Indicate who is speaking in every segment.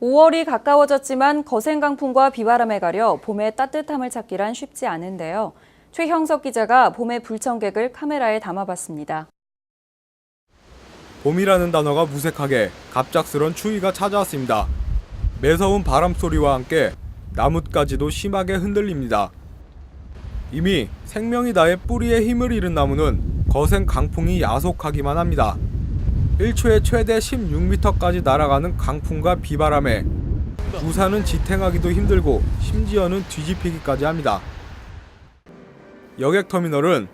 Speaker 1: 5월이 가까워졌지만 거센 강풍과 비바람에 가려 봄의 따뜻함을 찾기란 쉽지 않은데요. 최형석 기자가 봄의 불청객을 카메라에 담아봤습니다.
Speaker 2: 봄이라는 단어가 무색하게 갑작스런 추위가 찾아왔습니다. 매서운 바람 소리와 함께 나뭇가지도 심하게 흔들립니다. 이미 생명이 다해 뿌리에 힘을 잃은 나무는 거센 강풍이 야속하기만 합니다. 1초에 최대 16m까지 날아가는 강풍과 비바람에 우산은 지탱하기도 힘들고 심지어는 뒤집히기까지 합니다. 여객터미널은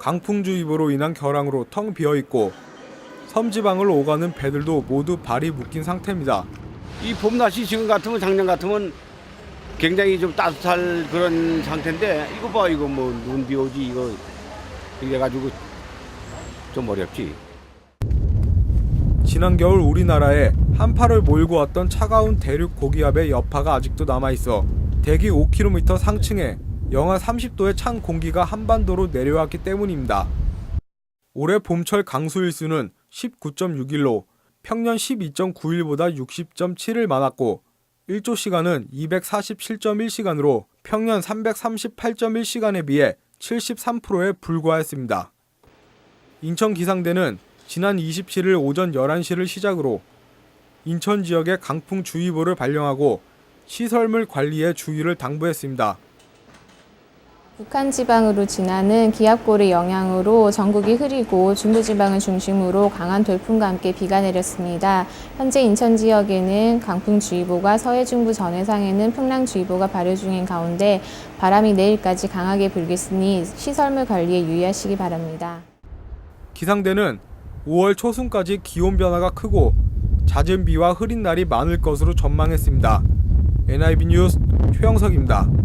Speaker 2: 강풍주의보로 인한 결항으로 텅 비어 있고 섬지방을 오가는 배들도 모두 발이 묶인 상태입니다.
Speaker 3: 이 봄 날씨 지금 같으면 작년 같으면 굉장히 좀 따뜻할 그런 상태인데 이거 봐 이거 뭐 눈 비 오지 이거 이래 가지고 좀 어렵지.
Speaker 2: 지난 겨울 우리나라에 한파를 몰고 왔던 차가운 대륙 고기압의 여파가 아직도 남아 있어 대기 5km 상층에 영하 30도의 찬 공기가 한반도로 내려왔기 때문입니다. 올해 봄철 강수일수는 19.6일로 평년 12.9일보다 60.7일 많았고 1조 시간은 247.1시간으로 평년 338.1시간에 비해 73%에 불과했습니다. 인천 기상대는 지난 27일 오전 11시를 시작으로 인천 지역에 강풍주의보를 발령하고 시설물 관리에 주의를 당부했습니다.
Speaker 4: 북한 지방으로 지나는 기압골의 영향으로 전국이 흐리고 중부 지방을 중심으로 강한 돌풍과 함께 비가 내렸습니다. 현재 인천 지역에는 강풍주의보가 서해 중부 전해상에는 풍랑주의보가 발효 중인 가운데 바람이 내일까지 강하게 불겠으니 시설물 관리에 유의하시기 바랍니다.
Speaker 2: 기상대는 5월 초순까지 기온 변화가 크고 잦은 비와 흐린 날이 많을 것으로 전망했습니다. NIB 뉴스 최영석입니다.